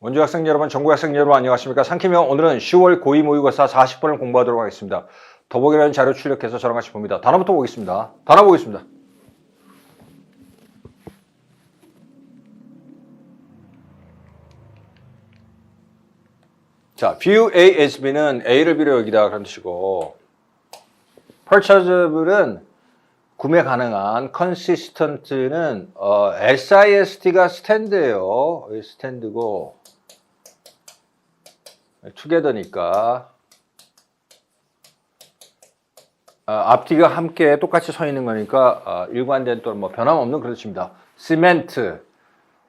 원주 학생 여러분, 전국 학생 여러분 안녕하십니까? 상키명 오늘은 10월 고2 모의고사 40번을 공부하도록 하겠습니다. 더보기라는 자료 출력해서 저랑 같이 봅니다. 단어부터 보겠습니다. 단어 보겠습니다. 자, view A as B는 A를 B로 여기다 그런 뜻이고 purchasable은 구매 가능한 consistent는 어, SIST가 스탠드예요. 스탠드고 together니까 어, 앞뒤가 함께 똑같이 서 있는 거니까 어, 일관된 또는 뭐 변함없는 그런 뜻입니다. 시멘트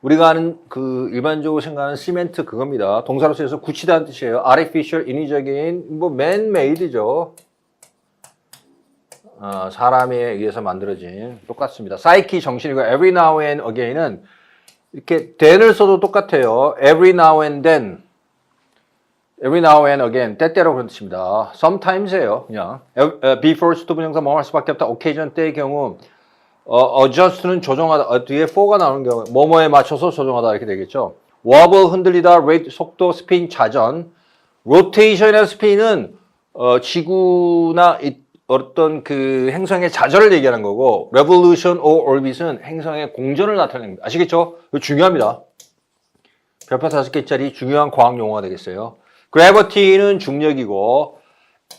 우리가 아는 그 일반적으로 생각하는 시멘트 그겁니다. 동사로 쓰여서 굳히다는 뜻이에요. artificial 인위적인 뭐 man-made죠. 어, 사람에 의해서 만들어진 똑같습니다. 사이키 정신이고 every now and again은 이렇게 then을 써도 똑같아요. every now and then, every now and again 때때로 그런 뜻입니다. sometimes예요. 그냥 어, before 분형사 뭐할 수밖에 없다. occasion 때의 경우 어, adjust는 조정하다 어, 뒤에 for가 나오는 경우 뭐뭐에 맞춰서 조정하다 이렇게 되겠죠. wobble 흔들리다, rate 속도, spin 자전, rotation이나 spin은 어, 지구나 이, 어떤 그 행성의 자전을 얘기하는 거고 revolution or orbit은 행성의 공전을 나타냅니다. 아시겠죠? 이거 중요합니다. 별표 다섯 개짜리 중요한 과학 용어가 되겠어요. Gravity는 중력이고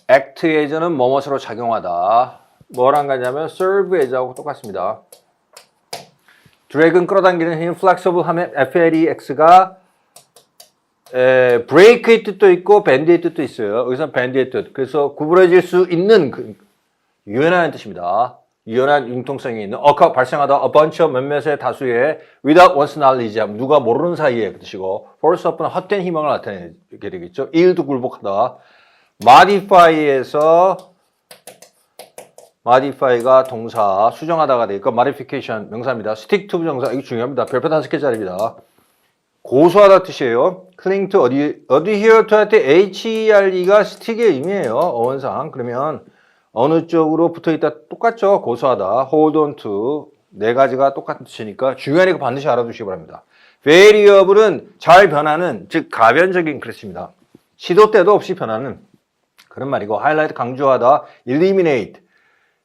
as는 뭐뭇으로 작용하다. 뭐랑 같냐면 as하고 똑같습니다. 드래그는 끌어당기는 힘, flexible 하면 FLEX가 에, 브레이크의 뜻도 있고 밴드의 뜻도 있어요. 여기서 밴드의 뜻. 그래서 구부러질 수 있는 그, 유연한 뜻입니다. 유연한 융통성이 있는 어카 발생하다 a bunch of 몇몇의 다수의 without one's knowledge 누가 모르는 사이에 그 뜻이고 force up은 헛된 희망을 나타내게 되겠죠. 일도 굴복하다. modify에서 modify가 동사 수정하다가 되니까 modification 명사입니다. stick to 명사 이거 중요합니다. 별표 다섯 개짜리입니다. 고수하다 뜻이에요. cling to 어디 adhere to 할 때 here가 stick의 의미예요. 어원상 그러면 어느 쪽으로 붙어 있다 똑같죠. 고수하다. hold on to 네 가지가 똑같은 뜻이니까 중요하니까 반드시 알아두시기 바랍니다. variable은 잘 변하는 즉 가변적인 그릇입니다. 시도 때도 없이 변하는 그런 말이고 highlight 강조하다 eliminate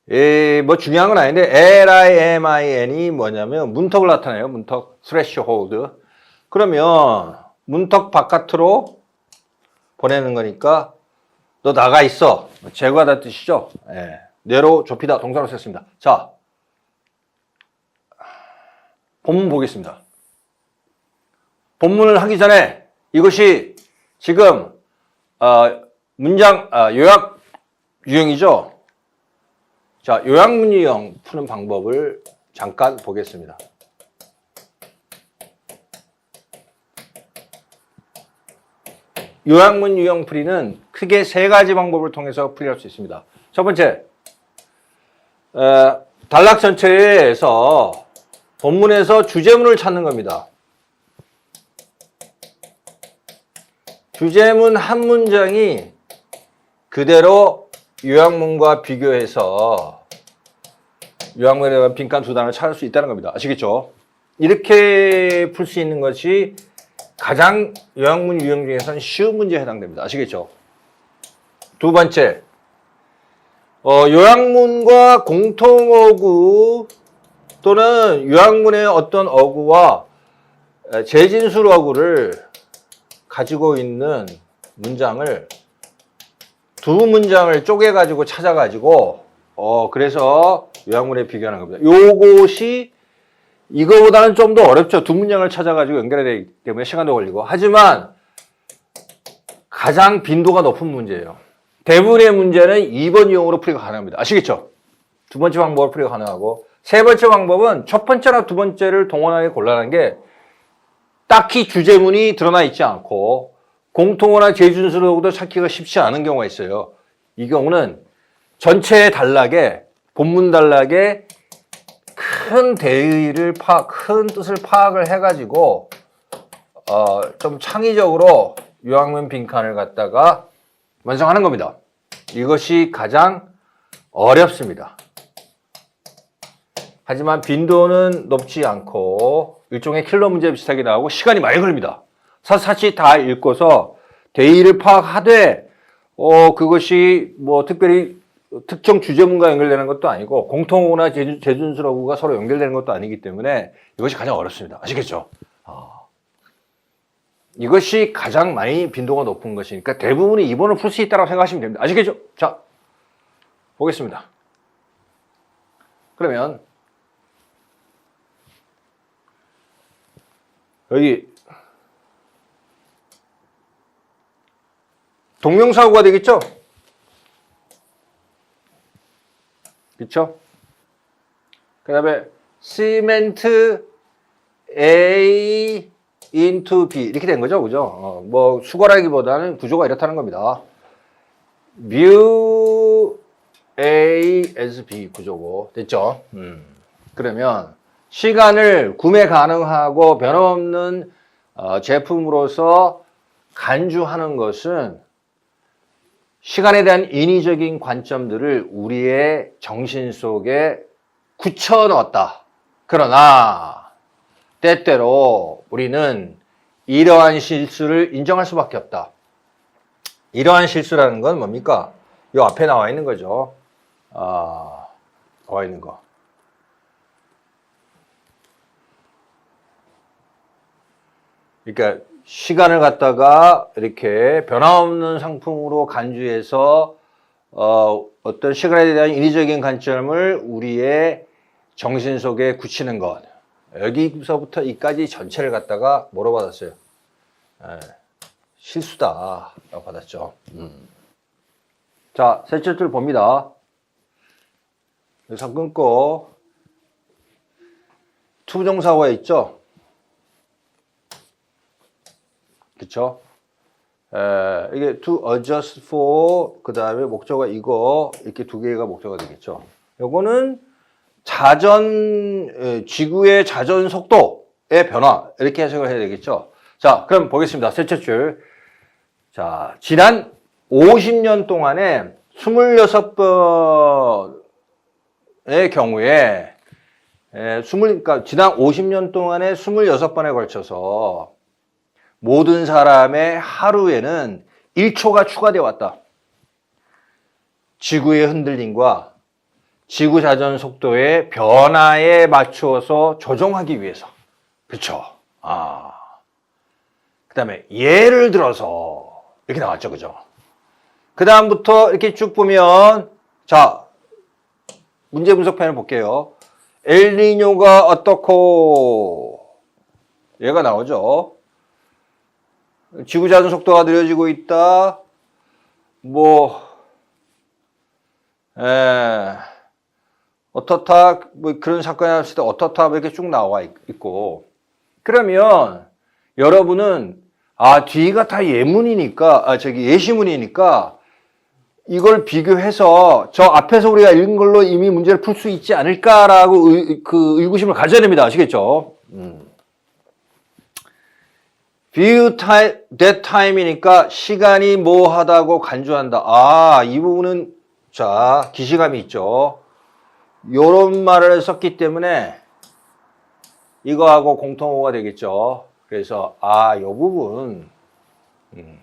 에, 뭐 중요한 건 아닌데 L-I-M-I-N이 뭐냐면 문턱을 나타내요. 문턱 threshold 그러면 문턱 바깥으로 보내는 거니까 너 나가 있어. 제거하다 뜻이죠. 예. 내로 좁히다 동사로 썼습니다. 자, 본문 보겠습니다. 본문을 하기 전에 이것이 지금 어, 문장 아, 요약 유형이죠. 자, 요약문 유형 푸는 방법을 잠깐 보겠습니다. 요약문 유형 풀이는 크게 세 가지 방법을 통해서 풀이할 수 있습니다. 첫 번째, 어, 단락 전체에서 본문에서 주제문을 찾는 겁니다. 주제문 한 문장이 그대로 요약문과 비교해서 요약문에 대한 빈칸 두 단을 찾을 수 있다는 겁니다. 아시겠죠? 이렇게 풀 수 있는 것이 가장 요약문 유형 중에서는 쉬운 문제에 해당됩니다. 아시겠죠? 두 번째, 어, 요약문과 공통어구 또는 요약문의 어떤 어구와 재진술 어구를 가지고 있는 문장을 두 문장을 쪼개 가지고 찾아 가지고 어, 그래서 요약문에 비교하는 겁니다. 요것이 이거보다는 좀 더 어렵죠. 두 문장을 찾아가지고 연결해야 되기 때문에 시간도 걸리고. 하지만 가장 빈도가 높은 문제예요. 대부분의 문제는 2번 유형으로 풀이가 가능합니다. 아시겠죠? 두 번째 방법으로 풀이가 가능하고 세 번째 방법은 첫 번째나 두 번째를 동원하게 곤란한 게 딱히 주제문이 드러나 있지 않고 공통어나 재준수로도 찾기가 쉽지 않은 경우가 있어요. 이 경우는 전체 단락에 본문 단락에 큰 대의를 파악, 큰 뜻을 파악을 해가지고 어, 좀 창의적으로 요약문 빈칸을 갖다가 완성하는 겁니다. 이것이 가장 어렵습니다. 하지만 빈도는 높지 않고 일종의 킬러 문제 비슷하게 나오고 시간이 많이 걸립니다. 사사치 다 읽고서 대의를 파악하되 어 그것이 뭐 특별히 특정 주제문과 연결되는 것도 아니고 공통어구나 재준, 재준술어구가 서로 연결되는 것도 아니기 때문에 이것이 가장 어렵습니다. 아시겠죠? 아. 이것이 가장 많이 빈도가 높은 것이니까 대부분이 이번을 풀 수 있다고 생각하시면 됩니다. 아시겠죠? 자, 보겠습니다. 그러면 여기 동명사고가 되겠죠? 그렇죠? 그 다음에 시멘트 A into B 이렇게 된 거죠, 그죠? 어, 뭐 수거라기보다는 구조가 이렇다는 겁니다. view A as B 구조고 됐죠? 음. 그러면 시간을 구매 가능하고 변함없는 어, 제품으로서 간주하는 것은 시간에 대한 인위적인 관점들을 우리의 정신 속에 굳혀 넣었다. 그러나 때때로 우리는 이러한 실수를 인정할 수밖에 없다. 이러한 실수라는 건 뭡니까? 이 앞에 나와 있는 거죠. 아, 나와 있는 거. 그러니까 시간을 갖다가 이렇게 변함없는 상품으로 간주해서 어, 어떤 시간에 대한 인위적인 관점을 우리의 정신 속에 굳히는 것. 여기서부터 이까지 전체를 갖다가 뭐로 받았어요? 예, 실수다 라고 받았죠. 음. 자, 셋째 줄 봅니다. 여기서 끊고 투부정사고에 있죠? 그쵸? 에, 이게 to adjust for 그 다음에 목적어 이거 이렇게 두 개가 목적어가 되겠죠. 요거는 자전 에, 지구의 자전 속도의 변화 이렇게 해석을 해야 되겠죠. 자, 그럼 보겠습니다. 셋째 줄. 자, 지난 50년 동안에 26번의 경우에 에, 20, 그러니까 지난 50년 동안에 26번에 걸쳐서 모든 사람의 하루에는 1초가 추가되어 왔다. 지구의 흔들림과 지구 자전 속도의 변화에 맞추어서 조정하기 위해서. 그렇죠. 아. 그 다음에 예를 들어서 이렇게 나왔죠. 그죠? 그 다음부터 이렇게 쭉 보면 자, 문제 분석편을 볼게요. 엘니뇨가 어떻고 얘가 나오죠. 지구 자전 속도가 느려지고 있다. 뭐, 에, 어떻다, 뭐 그런 사건이 났을 때 어떻다, 뭐 이렇게 쭉 나와 있- 있고. 그러면 여러분은, 아, 뒤가 다 예문이니까, 아, 저기 예시문이니까 이걸 비교해서 저 앞에서 우리가 읽은 걸로 이미 문제를 풀 수 있지 않을까라고 의, 그 의구심을 가져야 됩니다. 아시겠죠? 음. View time, that time이니까 시간이 뭐 하다고 간주한다. 아, 이 부분은 자, 기시감이 있죠. 요런 말을 썼기 때문에 이거하고 공통어가 되겠죠. 그래서 아, 요 부분 음.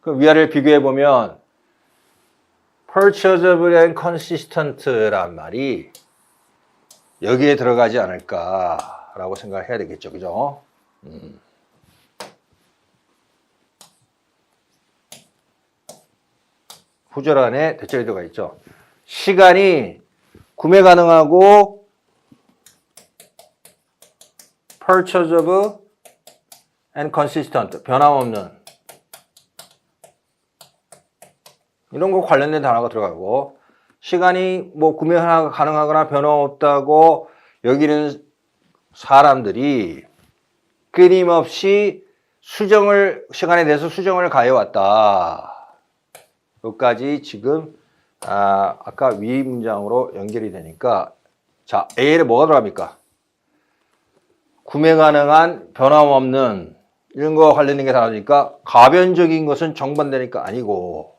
그 위아래를 비교해 보면 purchasable and consistent란 말이 여기에 들어가지 않을까라고 생각을 해야 되겠죠. 그죠? 후절 안에 대절이 들어가 있죠. 시간이 구매 가능하고 purchasable and consistent 변함없는 이런 거 관련된 단어가 들어가고 시간이 뭐 구매 가능하거나 변함없다고 여기는 사람들이 끊임없이 수정을 시간에 대해서 수정을 가해왔다. 여기까지 지금 아, 아까 위 문장으로 연결이 되니까 자 A에 뭐가 들어갑니까? 구매 가능한 변함없는 이런 거 관련된 게 나오니까 가변적인 것은 정반대니까 아니고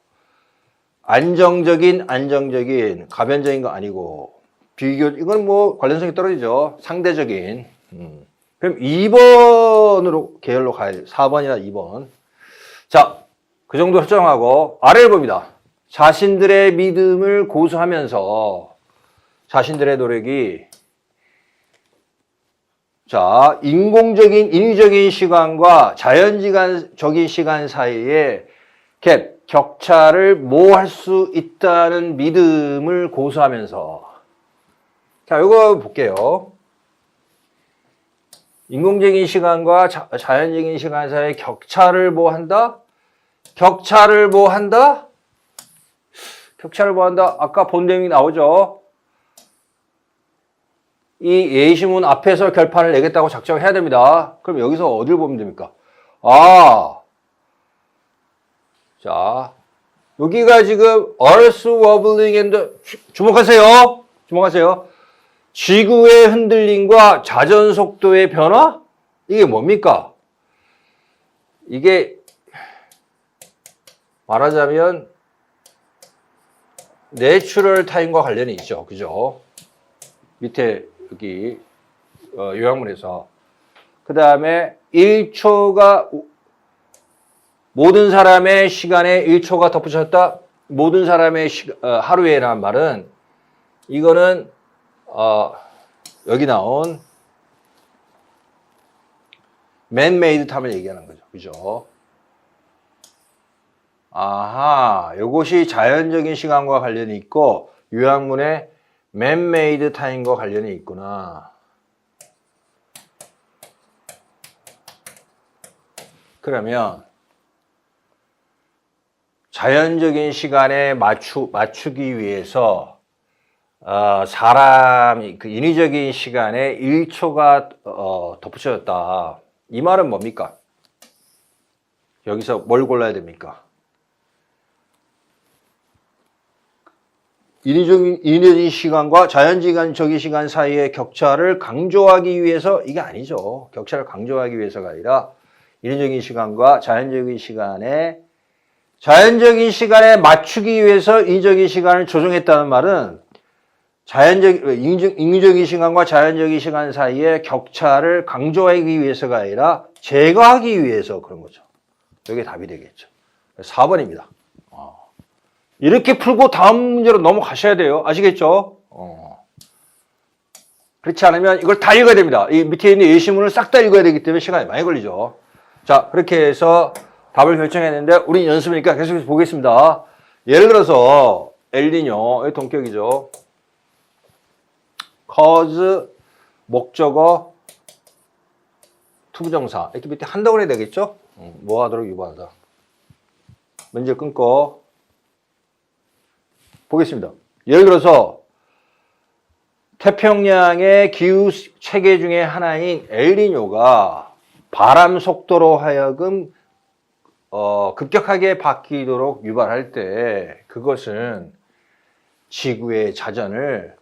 안정적인 안정적인 가변적인 거 아니고 비교 이건 뭐 관련성이 떨어지죠 상대적인 음. 그럼 2번으로 계열로 가야 돼요. 4번이나 2번. 자, 그 정도 설정하고 아래를 봅니다. 자신들의 믿음을 고수하면서 자신들의 노력이 자, 인공적인 인위적인 시간과 자연적인 시간 사이에 갭, 격차를 모할 수 있다는 믿음을 고수하면서 자, 이거 볼게요. 인공적인 시간과 자, 자연적인 시간 사이의 격차를 뭐 한다? 격차를 뭐 한다? 격차를 뭐 한다? 아까 본대명이 나오죠. 이 예시문 앞에서 결판을 내겠다고 작정해야 됩니다. 그럼 여기서 어딜 보면 됩니까? 아, 자, 여기가 지금 Earth wobbling and 주목하세요. 주목하세요. 지구의 흔들림과 자전 속도의 변화? 이게 뭡니까? 이게 말하자면 내추럴 타임과 관련이 있죠. 그죠? 밑에 여기 어, 요약문에서 그 다음에 1초가 모든 사람의 시간에 1초가 덧붙였다. 모든 사람의 시, 어, 하루에라는 말은 이거는 어, 여기 나온 맨메이드 탐을 얘기하는 거죠. 그죠? 아하, 이것이 자연적인 시간과 관련이 있고 요약문에 맨메이드 타임과 관련이 있구나. 그러면 자연적인 시간에 맞추, 맞추기 위해서 어, 사람이 그 인위적인 시간에 1초가 어, 덧붙여졌다. 이 말은 뭡니까? 여기서 뭘 골라야 됩니까? 인위적인, 인위적인 시간과 자연적인 시간 사이의 격차를 강조하기 위해서 이게 아니죠. 격차를 강조하기 위해서가 아니라 인위적인 시간과 자연적인 시간에 자연적인 시간에 맞추기 위해서 인위적인 시간을 조정했다는 말은 자연적 인위적인 시간과 자연적인 시간 사이의 격차를 강조하기 위해서가 아니라 제거하기 위해서 그런 거죠. 이게 답이 되겠죠. 4번입니다. 이렇게 풀고 다음 문제로 넘어가셔야 돼요. 아시겠죠? 어. 그렇지 않으면 이걸 다 읽어야 됩니다. 이 밑에 있는 예시문을 싹 다 읽어야 되기 때문에 시간이 많이 걸리죠. 자, 그렇게 해서 답을 결정했는데 우리 연습이니까 계속해서 보겠습니다. 예를 들어서 엘니뇨, 의 동격이죠. cause, 목적어, 투부정사. 이렇게 밑에 한다고 해야 되겠죠? 음, 뭐 하도록 유보하다. 문제 끊고 보겠습니다. 예를 들어서 태평양의 기후 체계 중에 하나인 엘니뇨가 바람 속도로 하여금 어, 급격하게 바뀌도록 유발할 때 그것은 지구의 자전을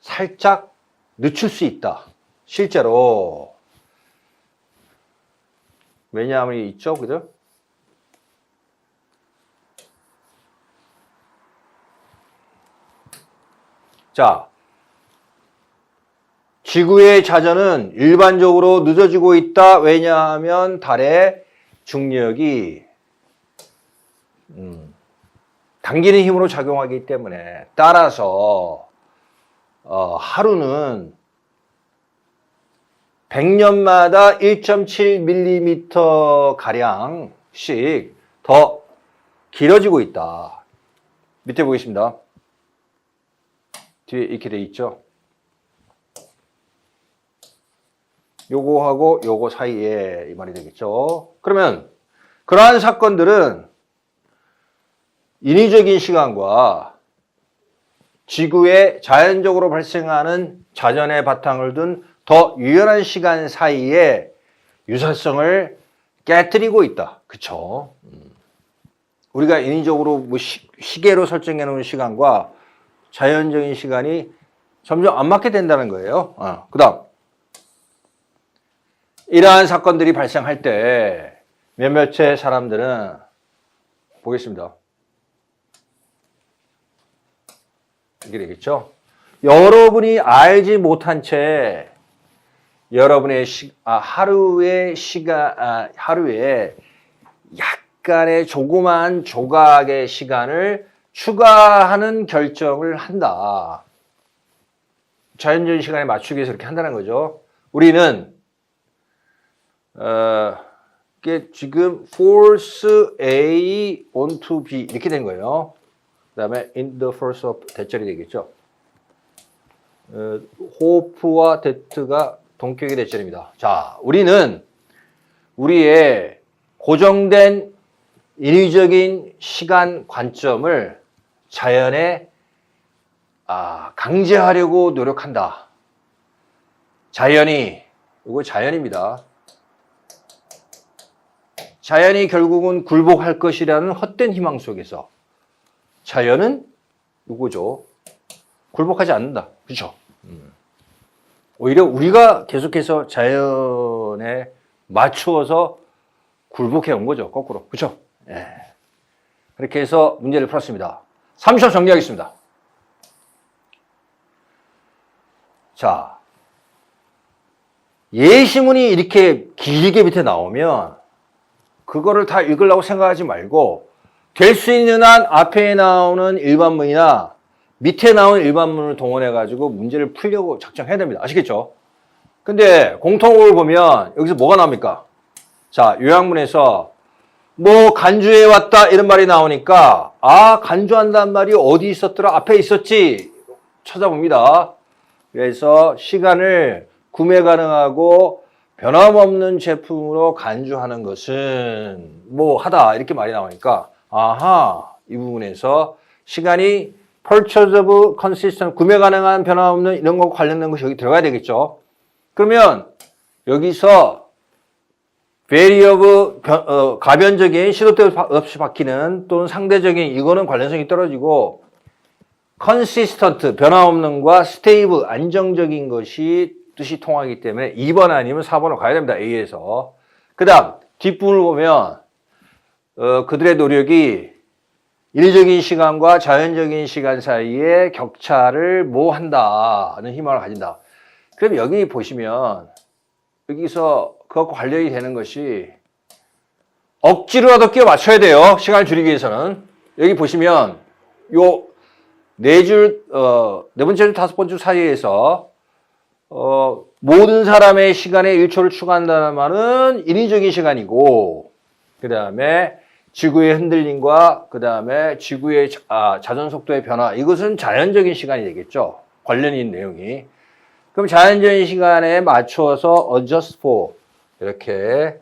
살짝 늦출 수 있다. 실제로 왜냐하면 있죠, 그죠? 자, 지구의 자전은 일반적으로 늦어지고 있다. 왜냐하면 달의 중력이 음, 당기는 힘으로 작용하기 때문에 따라서 어, 하루는 100년마다 1.7mm 가량씩 더 길어지고 있다. 밑에 보겠습니다. 뒤에 이렇게 돼 있죠. 요거하고 요거 사이에 이 말이 되겠죠. 그러면 그러한 사건들은 인위적인 시간과 지구에 자연적으로 발생하는 자전의 바탕을 둔 더 유연한 시간 사이에 유사성을 깨뜨리고 있다. 그쵸? 음. 우리가 인위적으로 뭐 시, 시계로 설정해 놓은 시간과 자연적인 시간이 점점 안 맞게 된다는 거예요. 어. 그 다음. 이러한 사건들이 발생할 때 몇몇의 사람들은 보겠습니다. 이게 되겠죠? 여러분이 알지 못한 채 여러분의 시, 아, 하루의 시간, 아, 하루에 약간의 조그만 조각의 시간을 추가하는 결정을 한다. 자연적인 시간에 맞추기 위해서 이렇게 한다는 거죠. 우리는 어, 이게 지금 force A onto B 이렇게 된 거예요. 그 다음에 in the force of 대절이 되겠죠. 어, 호프와 데트가 동격의 대절입니다. 자, 우리는 우리의 고정된 인위적인 시간 관점을 자연에 아, 강제하려고 노력한다. 자연이 이거 자연입니다. 자연이 결국은 굴복할 것이라는 헛된 희망 속에서 자연은 이거죠. 굴복하지 않는다. 그렇죠? 오히려 우리가 계속해서 자연에 맞추어서 굴복해 온 거죠. 거꾸로. 그렇죠? 예. 그렇게 해서 문제를 풀었습니다. 3초 정리하겠습니다. 자, 예시문이 이렇게 길게 밑에 나오면 그거를 다 읽으려고 생각하지 말고 될 수 있는 한 앞에 나오는 일반문이나 밑에 나오는 일반문을 동원해 가지고 문제를 풀려고 작정해야 됩니다. 아시겠죠? 근데 공통어를 보면 여기서 뭐가 나옵니까? 자, 요약문에서 뭐 간주해 왔다 이런 말이 나오니까 아, 간주한다는 말이 어디 있었더라? 앞에 있었지. 찾아봅니다. 그래서 시간을 구매 가능하고 변함없는 제품으로 간주하는 것은 뭐 하다 이렇게 말이 나오니까 아하 이 부분에서 시간이 purchaseable consistent 구매 가능한 변함없는 이런 거 관련된 것이 여기 들어가야 되겠죠. 그러면 여기서 변- 어, 가변적인 시도 때 없이 바뀌는 또는 상대적인 이거는 관련성이 떨어지고 consistent 변함없는과 stable 안정적인 것이 뜻이 통하기 때문에 2번 아니면 4번으로 가야 됩니다. A에서. 그 다음 뒷부분을 보면 어, 그들의 노력이 인위적인 시간과 자연적인 시간 사이에 격차를 모한다는 희망을 가진다. 그럼 여기 보시면 여기서 그것과 관련이 되는 것이 억지로라도 끼워 맞춰야 돼요. 시간을 줄이기 위해서는. 여기 보시면 요 네 줄, 어, 네 번째 줄, 다섯 번째 줄 사이에서 어, 모든 사람의 시간에 1초를 추가한다는 말은 인위적인 시간이고, 그 다음에 지구의 흔들림과 그 다음에 지구의 자, 아, 자전 속도의 변화, 이것은 자연적인 시간이 되겠죠. 관련이 내용이. 그럼 자연적인 시간에 맞추어서 adjust for 이렇게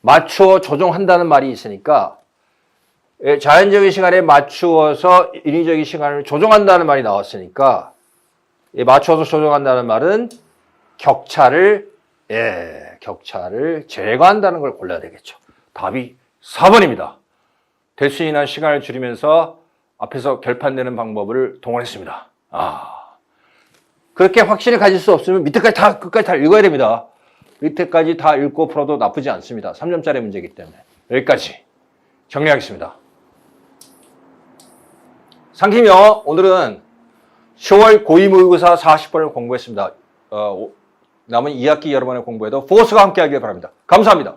맞추어 조정한다는 말이 있으니까 예, 자연적인 시간에 맞추어서 인위적인 시간을 조정한다는 말이 나왔으니까 예, 맞춰서 조정한다는 말은 격차를 예, 격차를 제거한다는 걸 골라야 되겠죠. 답이 4번입니다. 될수 있는 한 시간을 줄이면서 앞에서 결판내는 방법을 동원했습니다. 아. 그렇게 확신을 가질 수 없으면 밑에까지 다 끝까지 다 읽어야 됩니다. 밑에까지 다 읽고 풀어도 나쁘지 않습니다. 3점짜리 문제이기 때문에. 여기까지 정리하겠습니다. 상팀이요. 오늘은 10월 고2 모의고사 40번을 공부했습니다. 어, 오- 남은 2학기 여러분의 공부에도 포스가 함께 하길 바랍니다. 감사합니다.